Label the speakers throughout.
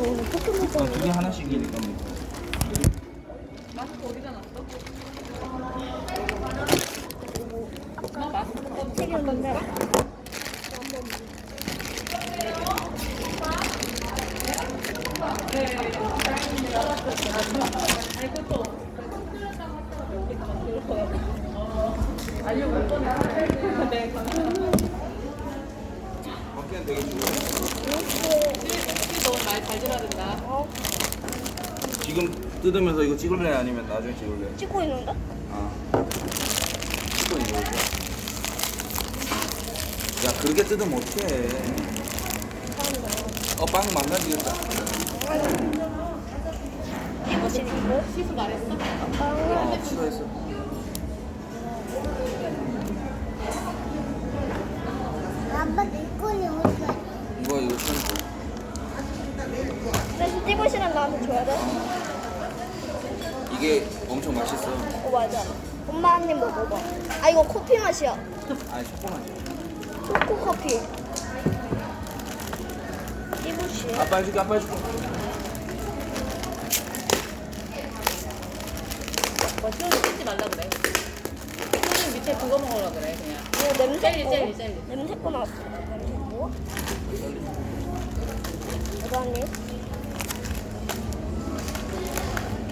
Speaker 1: 오늘 포켓몬
Speaker 2: 두 개 하나씩이니까 뭐.
Speaker 3: 마스크 어디다 놨어? 엄마 마스크 아니 그것도 알려고 네
Speaker 2: 밖에는 되게 좋아.
Speaker 3: 너무 잘, 잘 들어야 된다
Speaker 1: 어?
Speaker 2: 지금 뜯으면서 이거 찍을래 아니면 나중에 찍을래?
Speaker 1: 찍고 있는데?
Speaker 2: 아. 찍고 있는 거죠. 야 그렇게 뜯으면 어떡해. 어, 빵 망가지겠다.
Speaker 1: 이거
Speaker 3: 시수 말했어?
Speaker 2: 어, 싫어했어.
Speaker 4: 아빠 내 거니 어디 갔어?
Speaker 2: 이거 이거 좀
Speaker 1: 그래서 찍을 시간 나한테 줘야 돼?
Speaker 2: 이게 엄청 맛있어.
Speaker 1: 어 맞아 엄마 한 입 먹어봐 아 이거 커피 맛이야
Speaker 2: 아니 초코맛이야.
Speaker 1: 초코 커피 띠부시
Speaker 2: 아빠 해줄게 아빠 해줄게.
Speaker 3: 뭐 시원이 찍지 말라 그래 시원이 밑에 그거 먹으라 그래 그냥
Speaker 1: 이거 냄새
Speaker 3: 젤리,
Speaker 1: 거
Speaker 3: 젤리, 젤리.
Speaker 1: 냄새 거 나왔어 냄새 뭐? 이거 한 입?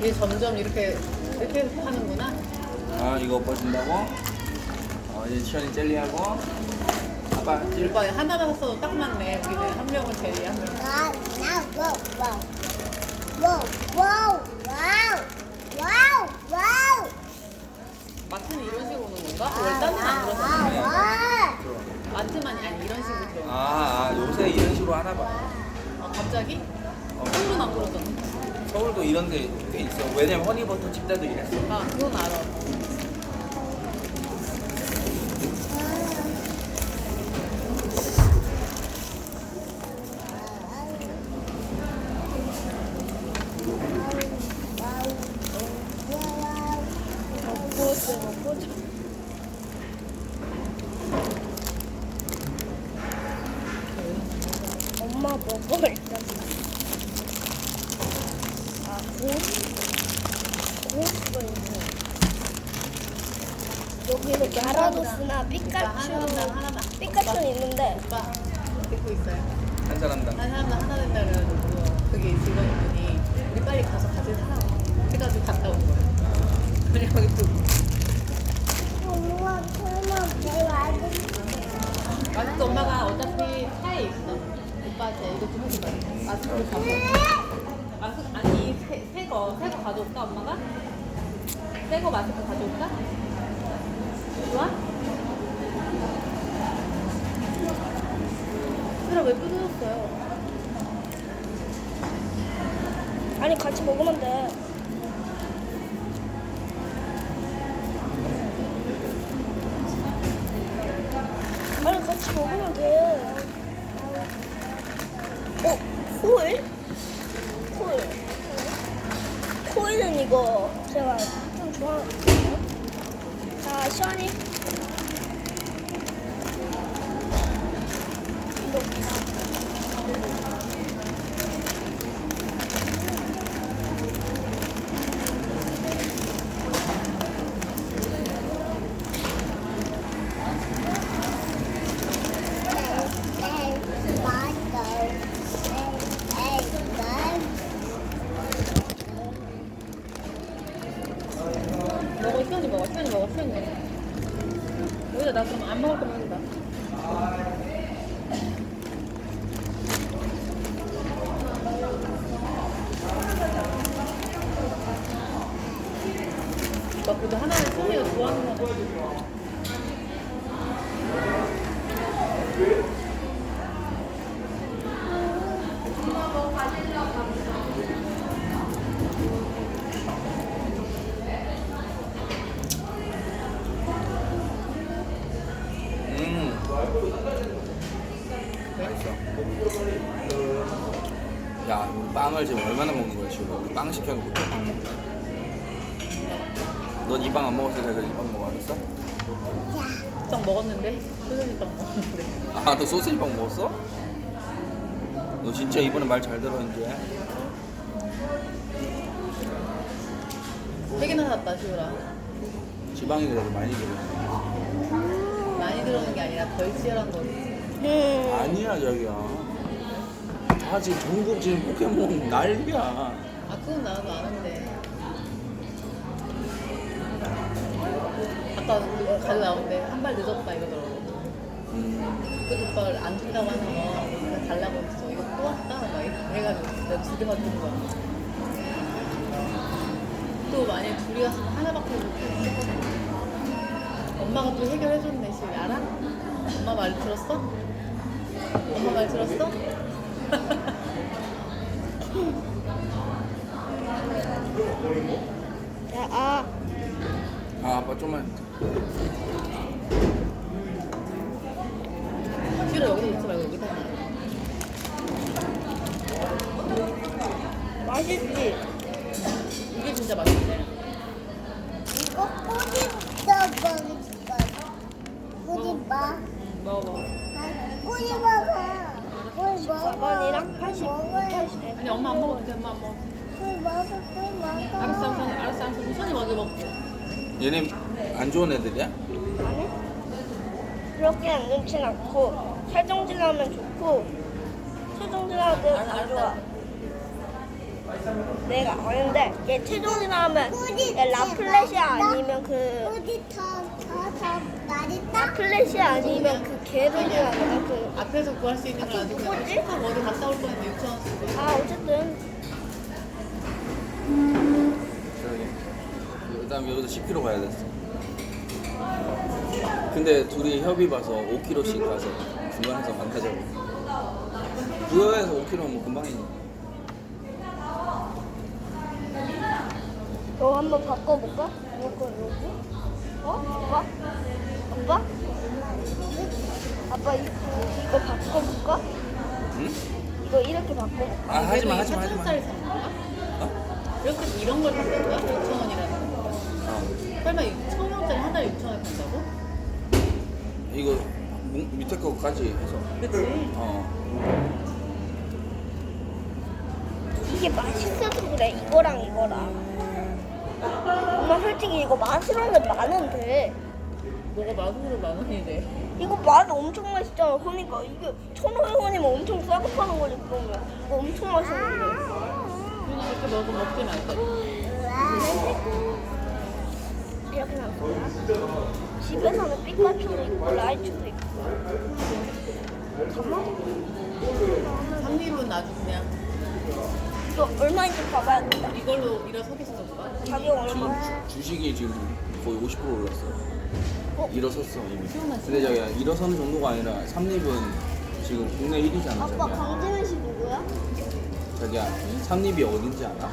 Speaker 3: 이게 점점 이렇게 이렇게 하는구나
Speaker 2: 아 이거 오빠 준다고? 어 이제 시원이 젤리하고 아빠 찔.
Speaker 3: 오빠 하나만 샀어도 딱 맞네 우리는 한 명은 제리 한
Speaker 4: 나, 와우, 와우. 와우, 와우, 와우. 와우, 와우.
Speaker 3: 마트는 이런 식으로 오는 건가? 원래 딴 데는 안
Speaker 4: 와우,
Speaker 3: 그러잖아
Speaker 4: 와우.
Speaker 3: 마트만 아니 이런 식으로 들어
Speaker 2: 아, 아 요새 이런 식으로 하나 봐.
Speaker 3: 아 갑자기?
Speaker 2: 어,
Speaker 3: 서울은 안 그러잖아
Speaker 2: 서울도 이런 데 꽤 있어. 왜냐면 허니버터 집다도 이랬어.
Speaker 3: 아 그건 알아
Speaker 1: 먹고 있어 먹고 있어 엄마 먹어 일단 아 고스 고스가 있네 여기는 가라도스나 피카츄
Speaker 3: 하나만 하나만
Speaker 1: 피카츄는 있는데
Speaker 3: 오빠 듣고 있어요
Speaker 2: 한 사람당.
Speaker 3: 한 사람당 하나 된다 그래가지고 그게 직원분이 우리 빨리 가서 같이 사라고 해가지고 갔다 온 거야 그래 여기 또
Speaker 4: 엄마, 설마 내 아들
Speaker 3: 마스크 엄마가 어차피 차에 있어 오빠한테 이거 좀 해줘봐 마스크를 갖고 마스크 아니 새거 새거 가져올까 엄마가? 새 거 마스크 가져올까? 좋아? 그래 왜 뜯어졌어요?
Speaker 1: 아니 같이 먹으면 돼 아니 같이 먹으면 돼 어? 코일 코일은 이거 제가 좀 좋아하거든요 자 시원이
Speaker 3: 먹어 시원이 먹어 여기다 나 그럼 안 먹을 거면 여기다
Speaker 2: 빵을 지금 얼마나 먹는 거야 지금? 우리 빵 시켜놓고 또빵 먹자. 넌이 빵안때 그래 이빵 먹었어?
Speaker 3: 빵 먹었는데 소세지 빵 먹었는데
Speaker 2: 아, 너 소세지 빵 먹었어? 너 진짜 이번에 말 잘 들어 이제.
Speaker 3: 세 개나 샀다 시우라.
Speaker 2: 지방이 그래도 많이 들어.
Speaker 3: 많이 들어오는 게 아니라 덜 치열한 거지.
Speaker 1: 음.
Speaker 2: 아니야 자기야. 다 지금 전국 지금 포켓몬 난리야.
Speaker 3: 아 그건 나도 아는데. 아까 그거 가져 나오는데 한 발 늦었다 이러더라고.
Speaker 2: 음,
Speaker 3: 그 오빠를 안 준다고 하는 거 그냥 달라고 했어. 이거 또 왔다 막 이렇게 해가지고 내가 두 개만 준 거야. 또 만약에 둘이 갔으면 하나밖에 못 했거든. 엄마가 또 해결해줬네, 씨. 알아? 엄마 말 들었어? 엄마 말 들었어?
Speaker 1: 야, 아,
Speaker 2: 아 아빠 좀만.
Speaker 3: 싫어, 여기서 있지 말고 여기다.
Speaker 1: 맛있지?
Speaker 3: 이게 진짜 맛있네.
Speaker 4: 이거 꼬집도 먹을 거야. 꼬집봐.
Speaker 3: 먹어.
Speaker 4: 꼬집어봐. 꿀 먹어.
Speaker 1: 4번이랑 80,
Speaker 4: 먹어야
Speaker 1: 80.
Speaker 3: 아니, 엄마 안 먹어도 돼, 엄마 안 먹어.
Speaker 4: 꿀 먹어. 꿀 먹어.
Speaker 3: 알았어, 알았어, 알았어, 알았어. 우선이 먼저 먹게.
Speaker 2: 얘네 안 좋은 애들이야?
Speaker 1: 아니? 그렇게 안 좋진 않고, 세정질하면 좋고, 세정질하면 안 좋아. 내가 아는데, 얘 세정질하면, 얘 라플렛이 아니면 그,
Speaker 4: 더더더.
Speaker 1: 라플렛이 아니면 그 개들이라는 그,
Speaker 3: 앞에서 구할 수 있는
Speaker 1: 뭐지?
Speaker 3: 축하고 어디 갔다 올 뻔했는데 6천 원
Speaker 2: 다음 여기서 10km 가야 됐어. 근데 둘이 협의 봐서 5km씩 가서 중간에서 만나자고. 부여에서 5km면 뭐 금방이니.
Speaker 1: 너 한번 바꿔볼까? 이거, 여기? 어? 아빠? 아빠? 아빠, 이거, 이거 바꿔볼까?
Speaker 2: 응?
Speaker 1: 이거 이렇게 바꿔볼까?
Speaker 2: 아 하지 마
Speaker 3: 그래도
Speaker 2: 하지 마 하지 마.
Speaker 3: 4천원짜리 사는 거야?
Speaker 2: 어?
Speaker 3: 이렇게 이런 걸 사는 거야? 6천원이라는 거.
Speaker 2: 어.
Speaker 3: 설마 6천 원짜리 한 달에 6천 원에 판다고?
Speaker 2: 이거 뭉- 밑에 거까지 해서.
Speaker 3: 그치?
Speaker 2: 어.
Speaker 1: 이게 맛있어서 그래 이거랑 이거랑 엄마 솔직히 이거 맛이라는 게 많은데
Speaker 3: 뭐가 맛으로 만 원이래.
Speaker 1: 이거 맛 엄청 맛있잖아 그러니까 이게 천오백 원이면 엄청 싸게 파는 거지 그러면 이거 엄청 맛있는데
Speaker 3: 그냥 이렇게 먹고 먹지 말고.
Speaker 1: 이렇게 난 거야 집에서는 피카츄도 있고 라이츄도 있고 가만
Speaker 3: 상리로는 아주 그냥
Speaker 1: 이거 얼마인지 봐봐야겠다
Speaker 3: 이걸로 일어서겠어, 오빠.
Speaker 1: 가격 얼마
Speaker 2: 주, 주식이 지금 거의 50% 올랐어.
Speaker 1: 어?
Speaker 2: 일어섰어 이미. 근데 저기야 일어서는 정도가 아니라 삼립은 지금 국내 1위잖아
Speaker 1: 아빠
Speaker 2: 자기야.
Speaker 1: 강진은 씨 누구야?
Speaker 2: 자기야 삼립이 어딘지 알아?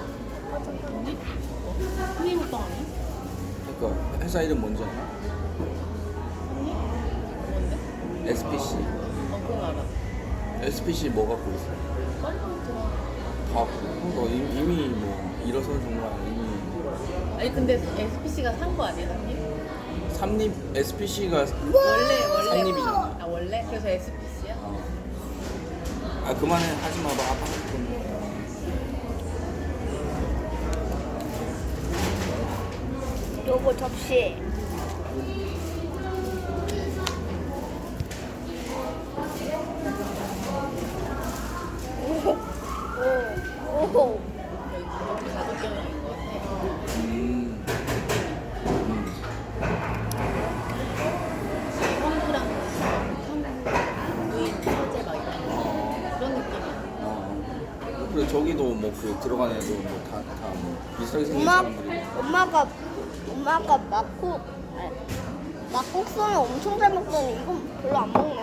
Speaker 3: 언니? 어? 크림 오빠 아니야?
Speaker 2: 그러니까 회사 이름 뭔지 알아?
Speaker 3: 뭔데?
Speaker 2: SPC.
Speaker 3: 어, 그거 알아.
Speaker 2: SPC 뭐 갖고 있어?
Speaker 3: 빨리 들어.
Speaker 2: 다 그거 이미, 이미 뭐 일어서는 정도가 아니라 이미
Speaker 3: 아니 근데 SPC가 산 거 아니야, 언니?
Speaker 2: 삼립 SPC가
Speaker 3: 원래 원래
Speaker 2: 삼립이잖아.
Speaker 3: 아 원래 그래서 SPC야?
Speaker 2: 어. 아 그만해 하지 마. 봐. 아빠 좀.
Speaker 1: 요거 접시 오, 오,
Speaker 3: 여기 다섯 개나 있는 거 같아.
Speaker 2: 음. 음.
Speaker 3: 형부랑 형 부인 처제 막 이런 거
Speaker 2: 어.
Speaker 3: 그런 느낌이야.
Speaker 2: 어. 그래 저기도 뭐 그 들어가는 애도 뭐다다뭐 비슷하게 생긴
Speaker 1: 엄마,
Speaker 2: 사람들이.
Speaker 1: 엄마가 엄마가 막국 막국수는 엄청 잘 먹더니 이건 별로 안 먹네.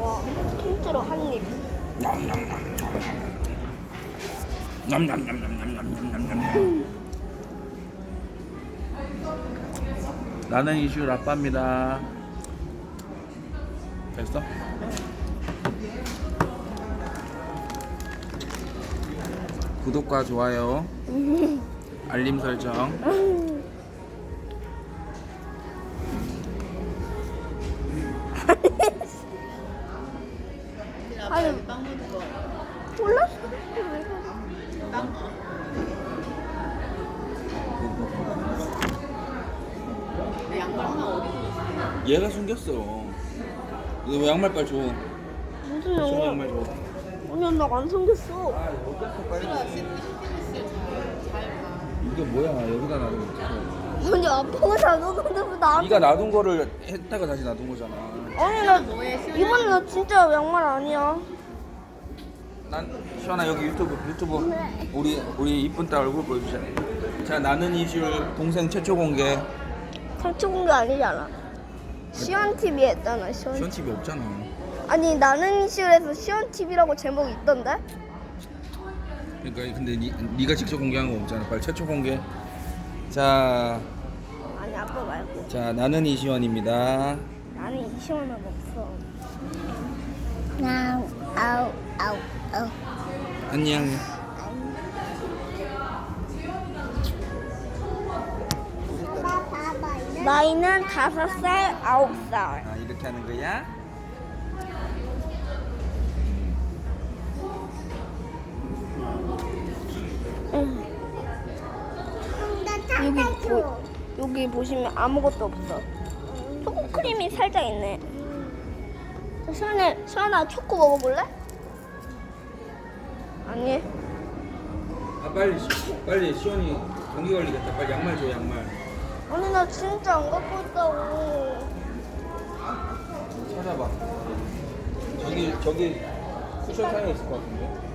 Speaker 1: 와, 통째로 한 입.
Speaker 2: 나는 이슈 아빠입니다. 됐어? 구독과 좋아요, 알림 설정.
Speaker 3: 빵 묻은 거. 빵. 양말 하나 어디 있어?
Speaker 2: 얘가 숨겼어. 너왜 양말빨 줘?
Speaker 1: 무슨?
Speaker 2: 양말 줘.
Speaker 1: 아니 나안 생겼어.
Speaker 2: 아. 이게 뭐야? 여기다 놔두면 어떡해?
Speaker 1: 아니 아빠가 잘못한데 왜 나한테?
Speaker 2: 네가 놔둔 거를 했다가 다시 놔둔 거잖아.
Speaker 1: 아니 나? 이번에 나 진짜 양말 아니야.
Speaker 2: 난 시원아 여기 유튜브 유튜브 우리 우리 이쁜 딸 얼굴 보여주자. 자 나는 이슈 동생 최초 공개.
Speaker 1: 상처 공개 아니잖아. 시원 TV 했잖아 시원.
Speaker 2: 시원 TV 없잖아.
Speaker 1: 아니 나는 이슈에서 시원 TV라고 제목 있던데?
Speaker 2: 그러니까 근데 니, 네가 직접 공개한 거 없잖아. 빨리 최초 공개. 자,
Speaker 1: 아니 아빠 말고
Speaker 2: 자 나는 이시원입니다.
Speaker 1: 나는 이시원은 없어.
Speaker 4: 아우 아우 아우 아우
Speaker 2: 안녕.
Speaker 1: 나이는 다섯 살 아홉 살.
Speaker 2: 아 이렇게 하는 거야?
Speaker 1: 여기 보시면 아무것도 없어. 초코 크림이 살짝 있네. 시원해, 시원아 초코 먹어볼래? 아니.
Speaker 2: 아 빨리 시, 빨리 시원이 감기 걸리겠다. 빨리 양말 줘 양말.
Speaker 1: 아니 나 진짜 안 갖고 있다고.
Speaker 2: 찾아봐. 저기 저기 쿠션 사이에 있을 것 같은데.